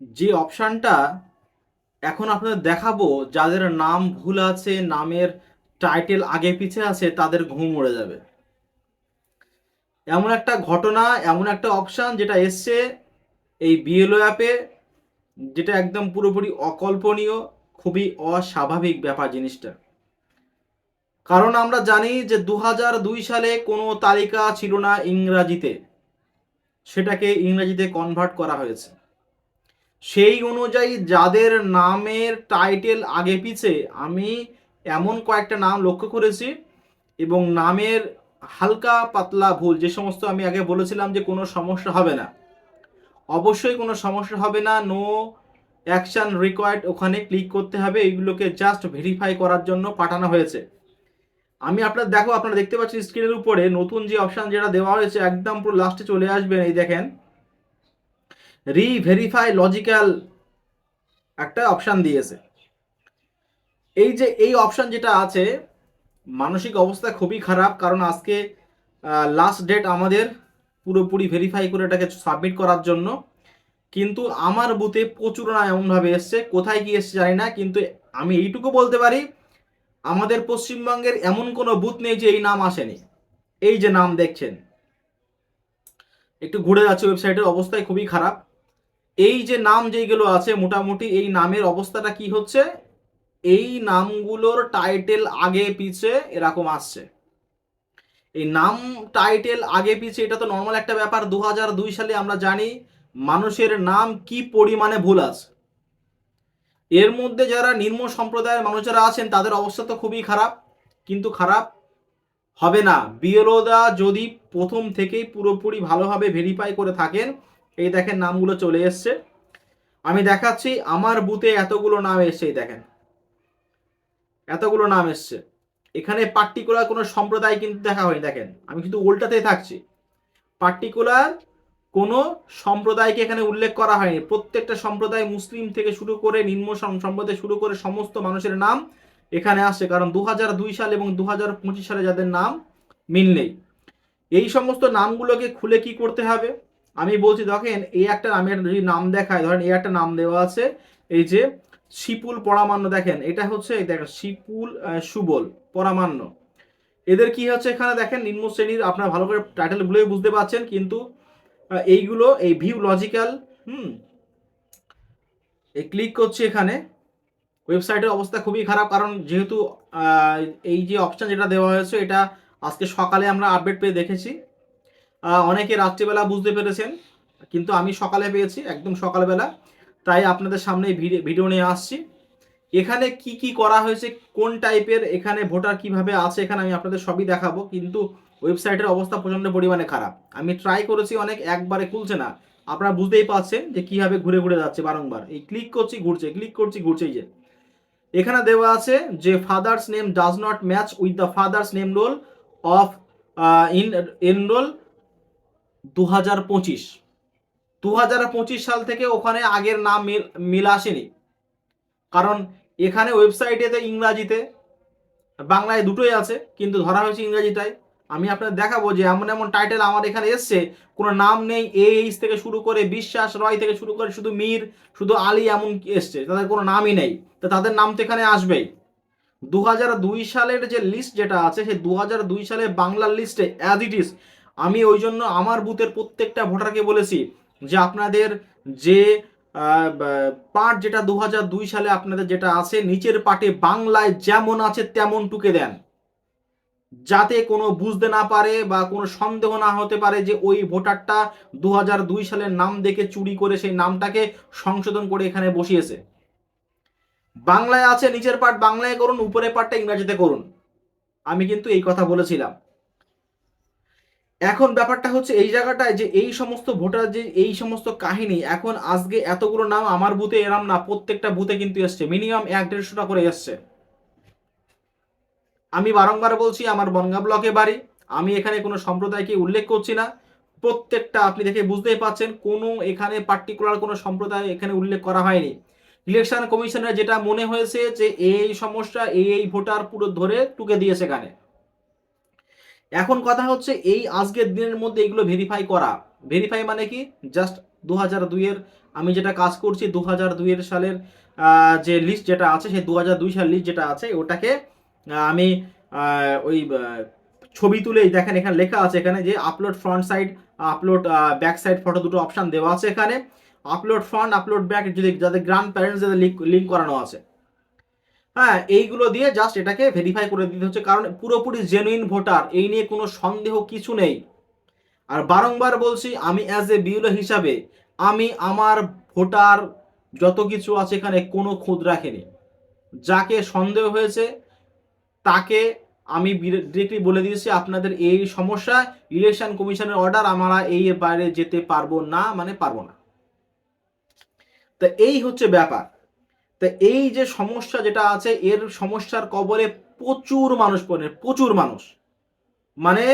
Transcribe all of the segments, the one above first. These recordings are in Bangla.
যে অপশানটা এখন আপনাদের দেখাবো, যাদের নাম ভুল আছে, নামের টাইটেল আগে পিছে আছে, তাদের ঘুম উড়ে যাবে। এমন একটা ঘটনা, এমন একটা অপশান যেটা এসছে এই বিএলও অ্যাপে, যেটা একদম পুরোপুরি অকল্পনীয়, খুবই অস্বাভাবিক ব্যাপার জিনিসটা। কারণ আমরা জানি যে দু সালে কোনো তালিকা ছিল না ইংরাজিতে। সেটাকে ইংরাজিতে কনভার্ট করা হয়েছে। সেই অনুযায়ী যাদের নামের টাইটেল আগে পিছে, আমি এমন কয়েকটা নাম লক্ষ্য করেছি এবং নামের হালকা পাতলা ভুল, যে সমস্ত আমি আগে বলেছিলাম যে কোনো সমস্যা হবে না। অবশ্যই কোনো সমস্যা হবে না নো অ্যাকশন রিকোয়ার্ড ওখানে ক্লিক করতে হবে, এইগুলোকে জাস্ট ভেরিফাই করার জন্য পাঠানো হয়েছে। আমি আপনার, দেখো আপনারা দেখতে পাচ্ছেন স্ক্রিনের উপরে নতুন যে অপশান যেটা দেওয়া হয়েছে, একদম পুরো লাস্টে চলে আসবেন, এই দেখেন। রি ভেরিফাই লজিক্যাল একটা অপশান দিয়েছে। এই যে, এই অপশান যেটা আছে, মানসিক অবস্থা খুবই খারাপ, কারণ আজকে লাস্ট ডেট আমাদের পুরোপুরি ভেরিফাই করে এটাকে সাবমিট করার জন্য। কিন্তু আমার বুথে প্রচুর না এমনভাবে এসছে, কোথায় কি এসছে জানি না, কিন্তু আমি এইটুকু বলতে পারি, আমাদের পশ্চিমবঙ্গের এমন কোনো বুথ নেই যে এই নাম আসেনি। এই যে নাম দেখছেন, একটু ঘুরে যাচ্ছে ওয়েবসাইটের অবস্থায় খুবই খারাপ। এই যে নাম যেইগুলো আছে, মোটামুটি এই নামের অবস্থাটা কি হচ্ছে? এই নামগুলোর টাইটেল আগে পিছে এরকম আসছে। এই নাম টাইটেল আগে পিছে, এটা তো নর্মাল একটা ব্যাপার। দু দুই সালে আমরা জানি মানুষের নাম কি পরিমাণে ভুল আছে। এর মধ্যে যারা নিম্ন সম্প্রদায়ের মানুষেরা আছেন, তাদের অবস্থা তো খুবই খারাপ। কিন্তু খারাপ হবে না। বিএলওদা যদি প্রথম থেকেই পুরোপুরি ভালোভাবে ভেরিফাই করে থাকেন এই দেখেন নামগুলো চলে এসছে। আমি দেখাচ্ছি, আমার বুথে এতগুলো নাম এসছে, এই দেখেন। এতগুলো নাম এসছে। এখানে পার্টিকুলার কোনো সম্প্রদায় কিন্তু দেখা হয়নি, দেখেন। আমি কিন্তু উল্টাতেই থাকছি। পার্টিকুলার কোনো সম্প্রদায়কে এখানে উল্লেখ করা হয়নি। প্রত্যেকটা সম্প্রদায় মুসলিম থেকে শুরু করে নিম্ন সম- সম্প্রদায় শুরু করে সমস্ত মানুষের নাম এখানে আসছে, কারণ দু সাল এবং দু সালে যাদের নাম মিল নেই। এই সমস্ত নামগুলোকে খুলে কি করতে হবে? আমি বলছি, দেখেন, এই একটা নামের যদি নাম দেখায় ধরেন এই একটা নাম দেওয়া আছে, এই যে শিপুল পরামান্য, দেখেন, এটা হচ্ছে দেখেন, শিপুল সুবল পরামান্য। এদের কি হচ্ছে এখানে, দেখেন, নিম্ন শ্রেণির, আপনারা ভালো করে টাইটেল টাইটেলগুলোই বুঝতে পারছেন, কিন্তু এইগুলো, এই ভিউ লজিক্যাল হুম এই ক্লিক করছি এখানে ওয়েবসাইটের অবস্থা খুবই খারাপ, কারণ যেহেতু এই যে অপশন যেটা দেওয়া হয়েছে, এটা আজকে সকালে আমরা আপডেট পেয়ে দেখেছি। অনেকে রাত্রিবেলা বুঝতে পেরেছেন, কিন্তু আমি সকালে পেয়েছি, একদম সকালবেলা। তাই আপনাদের সামনে ভিডিও নিয়ে আসছি। এখানে কি কি করা হয়েছে, কোন টাইপের, এখানে ভোটার কীভাবে আছে, এখানে আমি আপনাদের সবই দেখাবো, কিন্তু ওয়েবসাইটের অবস্থা প্রচণ্ড পরিমাণে খারাপ। আমি ট্রাই করেছি অনেক, একবারে খুলছে না। আপনারা বুঝতেই পারছেন যে কীভাবে ঘুরে ঘুরে যাচ্ছে বারংবার। এই ক্লিক করছি, ঘুরছে ক্লিক করছি ঘুরছে এই যে। এখানে দেওয়া আছে যে father's name does not match with the father's name roll of in enrol দু হাজার পঁচিশ। দু হাজার পঁচিশ সাল থেকে ওখানে আগের নাম মিল আসেনি। কারণ এখানে ওয়েবসাইটেতে ইংরাজিতে, বাংলায় দুটোই আছে, কিন্তু ধরা হয়েছে ইংরাজিটাই। আমি আপনাদের দেখাবো যে এমন এমন টাইটেল আমার এখানে এসছে, কোনো নাম নেই এইচ থেকে শুরু করে বিশ্বাস, রয় থেকে শুরু করে শুধু মীর, শুধু আলী এমন এসছে, তাদের কোনো নামই নেই। তো তাদের নাম তো এখানে আসবেই। দু সালের যে লিস্ট যেটা আছে, সেই দু সালে বাংলার লিস্টে অ্যাজ ইট ইজ আমি ওই জন্য আমার বুথের প্রত্যেকটা ভোটারকে বলেছি যে আপনাদের যে পার্ট যেটা দু দুই সালে আপনাদের যেটা আছে, নিচের পাটে বাংলায় যেমন আছে তেমন টুকে দেন। যাতে কোনো বুঝতে না পারে বা কোনো সন্দেহ না হতে পারে যে ওই ভোটারটা দু দুই সালের নাম দেখে চুরি করে সেই নামটাকে সংশোধন করে এখানে বসিয়েছে। বাংলায় আছে, নিচের পার্ট বাংলায় করুন, উপরের পার্টটা ইংরাজিতে করুন। আমি কিন্তু এই কথা বলেছিলাম। এখন ব্যাপারটা হচ্ছে এই জায়গাটায় যে এই সমস্ত ভোটার যে এই সমস্ত কাহিনী, এখন আজকে এতগুলো নাম আমার বুথে এরাম না, প্রত্যেকটা বুথে কিন্তু এসছে মিনিমাম এক দেড়শোটা করে এসছে। আমি বারংবার বলছি, আমার বনগা ব্লকে বাড়ি, আমি এখানে কোনো সম্প্রদায়কে উল্লেখ করছি না। প্রত্যেকটা আপনি দেখে বুঝতেই পাচ্ছেন, কোনো এখানে পার্টিকুলার কোনো সম্প্রদায় এখানে উল্লেখ করা হয়নি। ইলেকশন কমিশনের যেটা মনে হয়েছে যে এই সমস্যা এই ভোটার পুরো ধরে টুকে দিয়েছে এখানে। এখন কথা হচ্ছে এই আজকের দিনের মধ্যে এগুলো ভেরিফাই করা। ভেরিফাই মানে কি? জাস্ট দু হাজার দুইয়ের আমি যেটা কাজ করছি দু হাজার দুইয়ের সালের যে লিস্ট যেটা আছে, সেই দু হাজার দুই সাল লিস্ট যেটা আছে, ওটাকে আমি ওই ছবি তুলেই দেখেন, এখানে লেখা আছে এখানে যে upload front side upload back side photo দুটো অপশান দেওয়া আছে এখানে। আপলোড ফ্রন্ট আপলোড ব্যাক যদি যাদের গ্র্যান্ড প্যারেন্টস যাদের লিঙ্ক লিঙ্ক করানো আছে। হ্যাঁ এইগুলো দিয়ে জাস্ট এটাকে ভেরিফাই করে দিতে হচ্ছে। কারণ পুরোপুরি জেনুইন ভোটার এই নিয়ে কোনো সন্দেহ কিছু নেই। আর বারংবার বলছি, আমি অ্যাজ এ বিউলো হিসাবে, আমি আমার ভোটার যত কিছু আছে এখানে কোনো খুঁত রাখিনি। যাকে সন্দেহ হয়েছে, তাকে আমি ডিরেক্টলি বলে দিয়েছি, আপনাদের এই সমস্যা ইলেকশন কমিশনের অর্ডার আমরা এই বাইরে যেতে পারব না মানে পারব না। তা এই হচ্ছে ব্যাপার। তা এই যে সমস্যা যেটা আছে, এর সমস্যার কবলে প্রচুর মানুষ পড়ে, প্রচুর মানুষ। মানে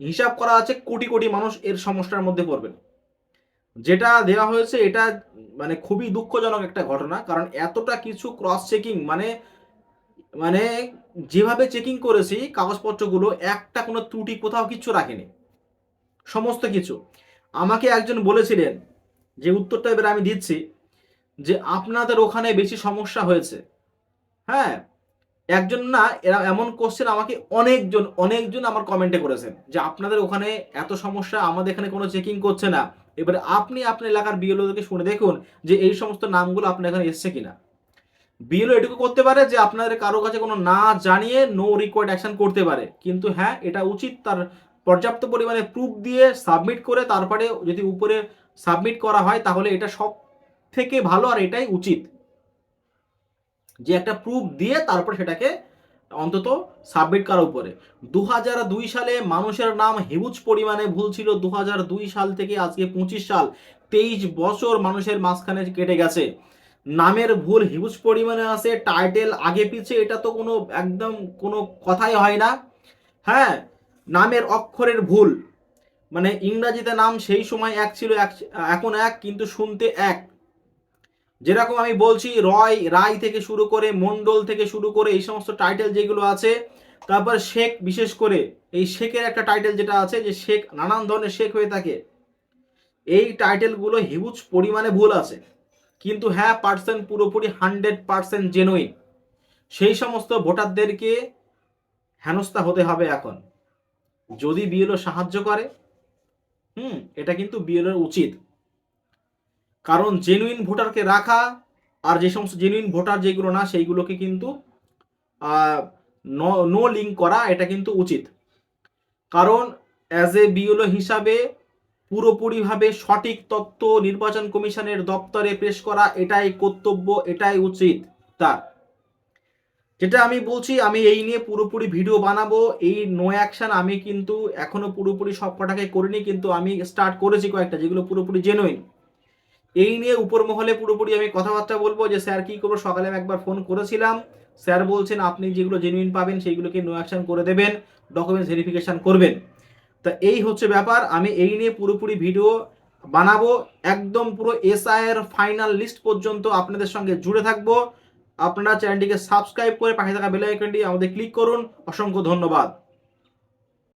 হিসাব করা আছে কোটি কোটি মানুষ এর সমস্যার মধ্যে পড়বেন। যেটা দেওয়া হয়েছে এটা মানে খুবই দুঃখজনক একটা ঘটনা, কারণ এতটা কিছু ক্রস চেকিং মানে মানে যেভাবে চেকিং করেছি কাগজপত্রগুলো, একটা কোনো ত্রুটি কোথাও কিচ্ছু রাখেনি। সমস্ত কিছু। আমাকে একজন বলেছিলেন, যে উত্তরটা এবার আমি দিচ্ছি যে আপনাদের ওখানে বেশি সমস্যা হয়েছে। হ্যাঁ? একজন না, এরা এমন কোশ্চেন আমাকে অনেকজন অনেকজন আমার কমেন্টে করেছেন যে আপনাদের ওখানে এত সমস্যা, আমাদের এখানে কোনো চেকিং করছে না। এবারে আপনি আপনার এলাকার বিএলওদেরকে শুনে দেখুন যে এই সমস্ত নামগুলো আপনার এখানে এসছে কিনা। বিএলও এটুকু করতে পারে যে আপনাদের কারও কাছে কোনো না জানিয়ে নো রিকোয়ার্ড অ্যাকশন করতে পারে। কিন্তু হ্যাঁ এটা উচিত তার পর্যাপ্ত পরিমাণে প্রুফ দিয়ে সাবমিট করে তারপরে যদি উপরে সাবমিট করা হয় তাহলে এটা সব থেকে ভালো আর এটাই উচিত। যে একটা প্রুফ দিয়ে তারপর সেটাকে অন্তত সাবমিট করার উপরে। দু দুই সালে মানুষের নাম হিউজ পরিমাণে ভুল ছিল। দু দুই সাল থেকে আজকে পঁচিশ সাল, তেইশ বছর মানুষের মাঝখানে কেটে গেছে। নামের ভুল হিউজ পরিমাণে আছে টাইটেল আগে পিছে, এটা তো কোনো একদম কোনো কথাই হয় না। হ্যাঁ নামের অক্ষরের ভুল। মানে ইংরাজিতে নাম সেই সময় এক ছিল, এক, এখন এক, কিন্তু শুনতে এক। যেরকম আমি বলছি, রয়, রায় থেকে শুরু করে মন্ডল থেকে শুরু করে এই সমস্ত টাইটেল যেগুলো আছে, তারপর শেখ, বিশেষ করে এই শেখের একটা টাইটেল যেটা আছে যে শেখ, নানান ধরনের শেখ হয়ে থাকে। এই টাইটেলগুলো হিউজ পরিমাণে ভুল আছে। কিন্তু হ্যাঁ পার্সেন্ট পুরোপুরি হান্ড্রেড পার্সেন্ট জেনুইন সেই সমস্ত ভোটারদেরকে হেনস্থা হতে হবে এখন। যদি বিএলও সাহায্য করে, হুম, এটা কিন্তু বিএলওর উচিত। কারণ জেনুইন ভোটারকে রাখা আর যে সমস্ত জেনুইন ভোটার যেগুলো না, সেইগুলোকে কিন্তু নো লিঙ্ক করা, এটা কিন্তু উচিত। কারণ অ্যাজ এ বিওলো হিসাবে পুরোপুরিভাবে সঠিক তথ্য নির্বাচন কমিশনের দপ্তরে পেশ করা, এটাই কর্তব্য, এটাই উচিত তার। যেটা আমি বলছি, আমি এই নিয়ে পুরোপুরি ভিডিও বানাবো, এই নো অ্যাকশন আমি কিন্তু এখনও পুরোপুরি সব কটাকে করিনি, কিন্তু আমি স্টার্ট করেছি কয়েকটা, যেগুলো পুরোপুরি জেনুইন এই নিয়ে উপর মহলে পুরোপুরি আমি কথাবার্তা বলব যে স্যার কি করব? সকালে আমি একবার ফোন করেছিলাম। স্যার বলছেন, আপনি যেগুলো জেনুইন পাবেন, সেইগুলোকে নো অ্যাকশন করে দেবেন ডকুমেন্টস ভেরিফিকেশন করবেন। তা এই হচ্ছে ব্যাপার। আমি এই নিয়ে পুরোপুরি ভিডিও বানাবো। একদম পুরো এসআইয়ের ফাইনাল লিস্ট পর্যন্ত আপনাদের সঙ্গে জুড়ে থাকব। আপনারা চ্যানেলটিকে সাবস্ক্রাইব করে পাশে থাকা বেল আইকনটি আমাদের ক্লিক করুন। অসংখ্য ধন্যবাদ।